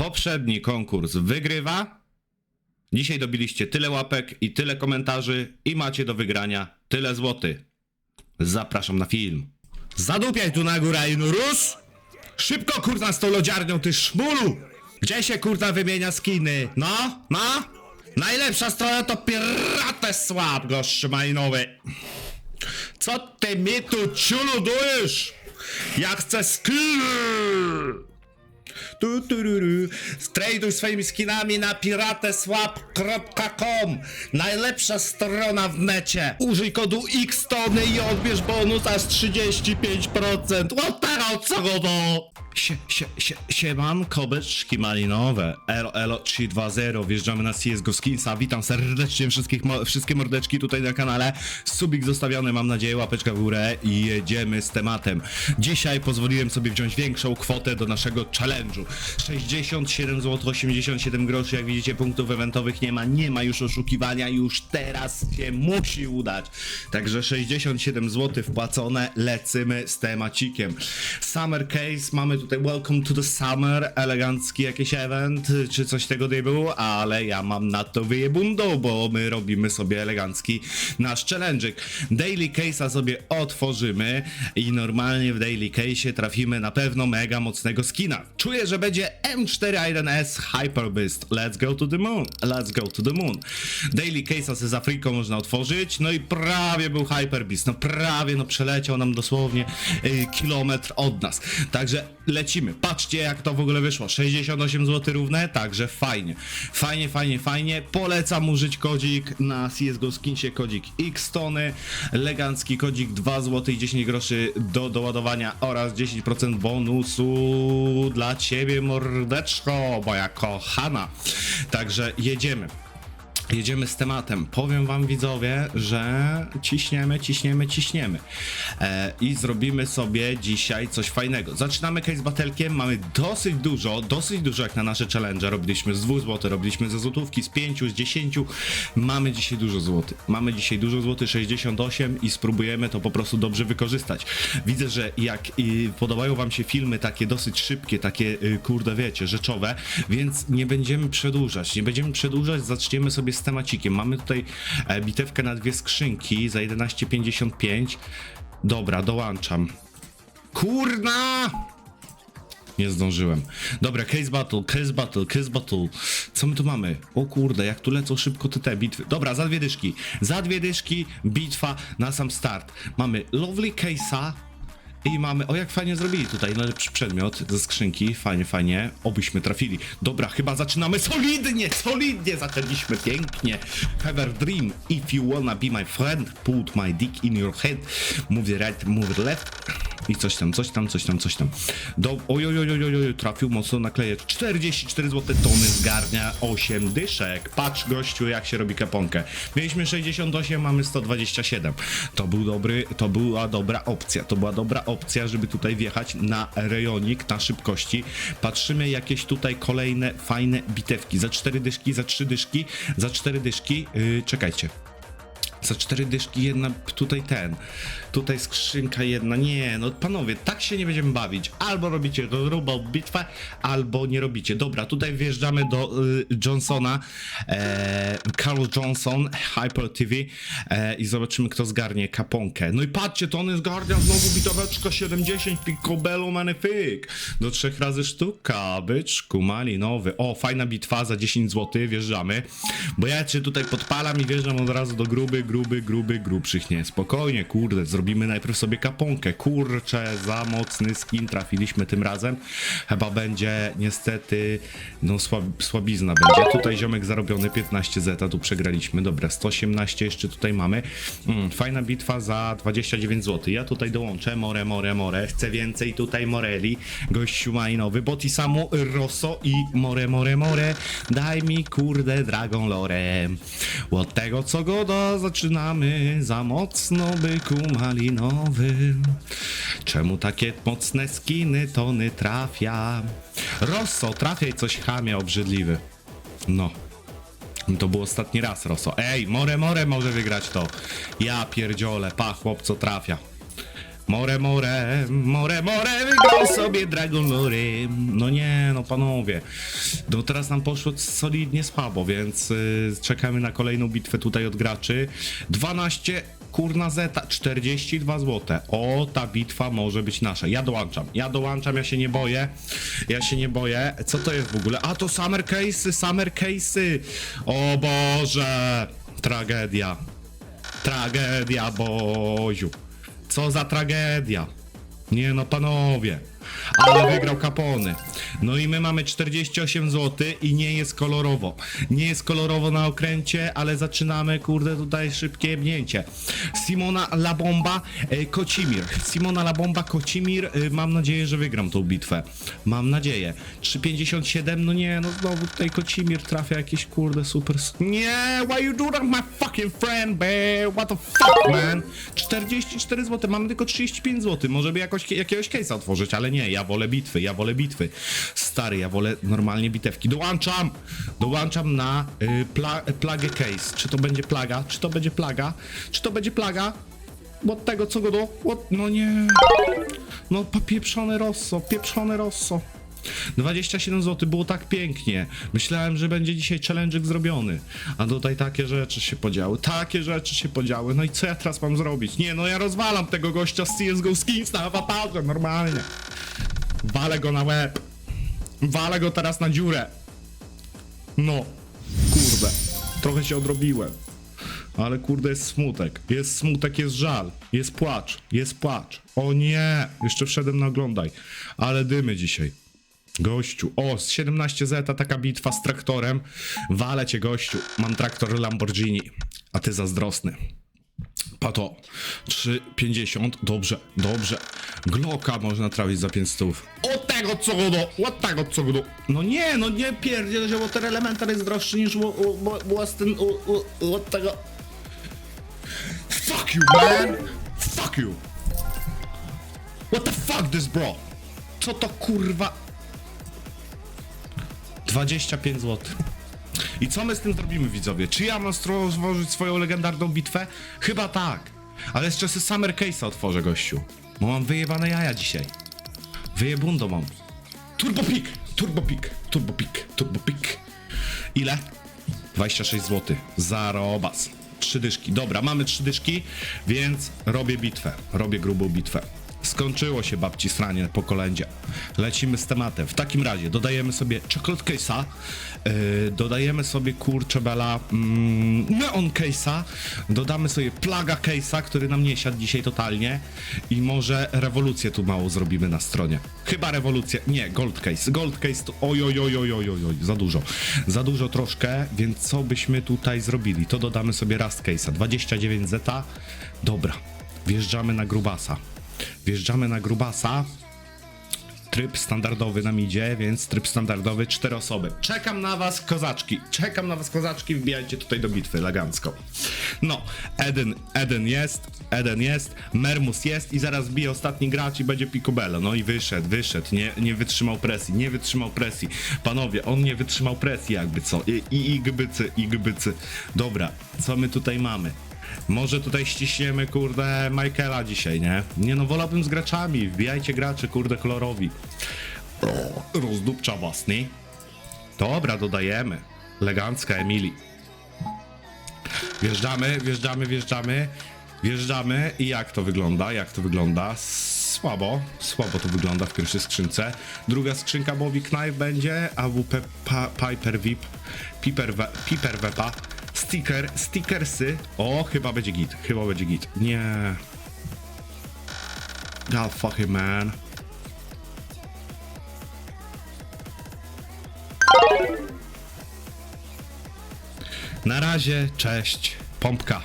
poprzedni konkurs wygrywa. Dzisiaj dobiliście tyle łapek i tyle komentarzy i macie do wygrania tyle złoty. Zapraszam na film. Zadupiaj tu na górę, Inurus! Szybko kurna z tą lodziarnią, ty szmulu! Gdzie się kurna wymienia skiny? No, no? Najlepsza strona to Piratę Słab, gość. Co ty mi tu ciuludujesz? Ja chcę skin! Tu, tu, ru, ru. Strajduj swoimi skinami na pirateswap.com Najlepsza strona w necie. Użyj kodu XTONY i odbierz bonus aż 35%. What the to? Sie, sie, sie, siemanko, beczki malinowe. Elo, elo 320. Wjeżdżamy na CSGO Skinsa. Witam serdecznie wszystkich, wszystkie mordeczki tutaj na kanale. Subik zostawiony, mam nadzieję, łapeczka w górę i jedziemy z tematem. Dzisiaj pozwoliłem sobie wziąć większą kwotę do naszego challenge'u. 67 zł 87 groszy, jak widzicie punktów eventowych nie ma, nie ma już oszukiwania, już teraz się musi udać. Także 67 zł wpłacone, lecimy z temacikiem. Summer Case, mamy tutaj Welcome to the Summer, elegancki jakiś event, czy coś tego było, ale ja mam na to wyjebundą, bo my robimy sobie elegancki nasz challenge'ik. Daily Case'a sobie otworzymy i normalnie w Daily Case'ie trafimy na pewno mega mocnego skina. Czuję, że będzie M4 Iron S Hyper Beast. Let's go to the moon. Let's go to the moon. Daily Case'a z Afriką można otworzyć, no i prawie był Hyper Beast. No prawie, no przeleciał nam dosłownie y, kilometr od nas. Także lecimy. Patrzcie jak to w ogóle wyszło. 68 zł równe, także fajnie. Fajnie, fajnie, fajnie. Polecam użyć kodzik na CSGO Skinsie, kodzik X-Tony, elegancki kodzik 2 zł i 10 groszy do doładowania oraz 10% bonusu dla ciebie mordeczko, moja kochana. Także jedziemy. Jedziemy z tematem. Powiem wam widzowie, że ciśniemy, ciśniemy, ciśniemy. E, I zrobimy sobie dzisiaj coś fajnego. Zaczynamy case batelkiem, mamy dosyć dużo, dosyć dużo jak na nasze challenge. Robiliśmy z 2 zł, robiliśmy ze złotówki, z 5, z 10. Mamy dzisiaj dużo złotych. Mamy dzisiaj dużo złotych, 68 i spróbujemy to po prostu dobrze wykorzystać. Widzę, że jak y, podobają wam się filmy takie dosyć szybkie, takie y, kurde wiecie, rzeczowe, więc nie będziemy przedłużać. Nie będziemy przedłużać, zaczniemy sobie z temacikiem. Mamy tutaj e, bitewkę na dwie skrzynki za 11,55. Dobra, dołączam. Kurna! Nie zdążyłem. Dobra, case battle, case battle, case battle. Co my tu mamy? O kurde, jak tu lecą szybko te, te bitwy. Dobra, za dwie dyszki. Za dwie dyszki, bitwa na sam start. Mamy lovely case'a. I mamy, o jak fajnie zrobili tutaj, najlepszy przedmiot ze skrzynki, fajnie, fajnie, obyśmy trafili. Dobra, chyba zaczynamy solidnie, solidnie zaczęliśmy, pięknie. A dream, if you wanna be my friend, put my dick in your head, move right, move left. I coś tam, coś tam, coś tam, coś tam. Do, oj, oj, oj, oj, oj, trafił mocno na kleje. 44 zł tony zgarnia 8 dyszek. Patrz gościu, jak się robi kaponkę. Mieliśmy 68, mamy 127. To był dobry, to była dobra opcja. To była dobra opcja, żeby tutaj wjechać na rejonik, na szybkości. Patrzymy jakieś tutaj kolejne fajne bitewki. Za 4 dyszki, za 3 dyszki, za 4 dyszki. Yy, czekajcie. Za cztery dyszki jedna, tutaj ten, tutaj skrzynka jedna, nie, no panowie, tak się nie będziemy bawić, albo robicie grubą bitwę, albo nie robicie. Dobra, tutaj wjeżdżamy do y, Johnsona, e, Carl Johnson, Hyper TV e, i zobaczymy kto zgarnie kaponkę. No i patrzcie, to on zgarnia znowu bitoweczka 70 picobello magnifique, do trzech razy sztuka, byczku, malinowy, o, fajna bitwa za 10 zł, wjeżdżamy, bo ja cię tutaj podpalam i wjeżdżam od razu do gruby, gruby, gruby, grubszych, nie, spokojnie, kurde, zrobimy najpierw sobie kaponkę, kurczę, za mocny skin trafiliśmy tym razem, chyba będzie niestety, no słab, słabizna będzie, tutaj ziomek zarobiony 15 zeta, tu przegraliśmy, dobra, 118 jeszcze tutaj mamy, mm, fajna bitwa za 29 zł, ja tutaj dołączę, more, more, more, chcę więcej tutaj moreli, gościu majnowy, bo ti samo Rosso i more, more, more, daj mi kurde Dragon Lore, od tego co go da zaczynamy, za mocno byku malinowy, czemu takie mocne skiny tony trafia, Rosso, trafiaj coś chamie obrzydliwy, no. To był ostatni raz, Rosso. Ej, More More może wygrać to. Ja pierdziole, pa, chłop co trafia. More, more, more, more, wygrał sobie Dragon. No nie, no panowie. No teraz nam poszło solidnie słabo, więc y, czekamy na kolejną bitwę tutaj od graczy. 12 kurna zeta, 42 zł. O, ta bitwa może być nasza. Ja dołączam, ja dołączam, ja się nie boję. Ja się nie boję. Co to jest w ogóle? A to summer case'y, summer case'y. O Boże, tragedia. Tragedia, Boziu. Co za tragedia. Nie no, panowie. Ale wygrał Capony. No i my mamy 48 zł i nie jest kolorowo. Nie jest kolorowo na okręcie, ale zaczynamy, kurde, tutaj szybkie bnięcie. Simona Labomba, e, Kocimir. Simona Labomba, Kocimir. E, mam nadzieję, że wygram tą bitwę. Mam nadzieję. 3,57, no nie, no znowu tutaj Kocimir trafia jakieś, kurde, super... Nie, why you do that, my fucking friend, bear? What the fuck, man? 44 zł, mamy tylko 35 zł. Może by jakoś, jakiegoś case'a otworzyć, ale nie, ja wolę bitwy, ja wolę bitwy. Stary, ja wolę normalnie bitewki. Dołączam! Dołączam na y, pla, plagę case. Czy to będzie plaga? Czy to będzie plaga? Czy to będzie plaga? Od tego co go do... Od... No nie. No pieprzone rosso, pieprzone rosso. 27 zł było tak pięknie. Myślałem, że będzie dzisiaj challenge'ik zrobiony. A tutaj takie rzeczy się podziały. Takie rzeczy się podziały. No i co ja teraz mam zrobić? Nie, no ja rozwalam tego gościa z CSGO Skins na awatarze, normalnie. Walę go na łeb. Walę go teraz na dziurę. No. Kurde. Trochę się odrobiłem. Ale kurde jest smutek. Jest smutek, jest żal. Jest płacz. Jest płacz. O nie! Jeszcze wszedłem na oglądaj. Ale dymy dzisiaj. Gościu. O, z 17 zeta taka bitwa z traktorem. Walę cię gościu. Mam traktor Lamborghini. A ty zazdrosny. Pato. 3,50. Dobrze, dobrze. Glocka można trafić za 5 stów. Od tego co go do! Od tego co go do! No nie, no nie pierdziel, że Water Elemental jest droższy niż Waston od tego... Fuck you, man! Fuck you! What the fuck this bro? Co to kurwa? 25 zł. I co my z tym zrobimy, widzowie? Czy ja mam złożyć swoją legendarną bitwę? Chyba tak. Ale jeszcze sobie Summer Case'a otworzę, gościu. Bo mam wyjebane jaja dzisiaj. Wyjebundo mam. Turbo Pik! Turbo Pik! Turbo Pik! Turbo Pik! Ile? 26 zł. Zarobas. Trzy dyszki. Dobra, mamy trzy dyszki, więc robię bitwę. Robię grubą bitwę. Skończyło się babci sranie po kolędzie. Lecimy z tematem. W takim razie dodajemy sobie chocolate case'a, yy, dodajemy sobie kurczę bela mm, neon case'a, dodamy sobie plaga case'a, który nam nie siadł dzisiaj totalnie i może rewolucję tu mało zrobimy na stronie. Chyba rewolucję, nie, gold case. Gold case to oj, oj, oj, oj, oj, oj, oj, za dużo. Za dużo troszkę, więc co byśmy tutaj zrobili? To dodamy sobie rust case'a, 29 zeta. Dobra, wjeżdżamy na grubasa. Wjeżdżamy na grubasa. Tryb standardowy nam idzie, więc tryb standardowy, cztery osoby. Czekam na was, kozaczki. Czekam na was, kozaczki, wbijajcie tutaj do bitwy, elegancko. No, Eden, Eden jest, Eden jest, Mermus jest i zaraz bije ostatni gracz i będzie Picobello. No i wyszedł, wyszedł, nie, nie wytrzymał presji, nie wytrzymał presji. Panowie, on nie wytrzymał presji jakby co. I, i igbycy, igbycy. Dobra, co my tutaj mamy? Może tutaj ściśniemy, kurde, Michaela dzisiaj, nie? Nie no, wolałbym z graczami. Wbijajcie graczy, kurde, kolorowi. O, rozdupcza was? Dobra, dodajemy. Elegancka Emily. Wjeżdżamy, wjeżdżamy, wjeżdżamy. Wjeżdżamy i jak to wygląda? Jak to wygląda? Słabo, słabo to wygląda w pierwszej skrzynce. Druga skrzynka Bobby Knife będzie, AWP pa, Piper VIP, Piper, Piper sticker, stickersy. O, chyba będzie git, chyba będzie git. Nie. God fucking man. Na razie, cześć, pompka.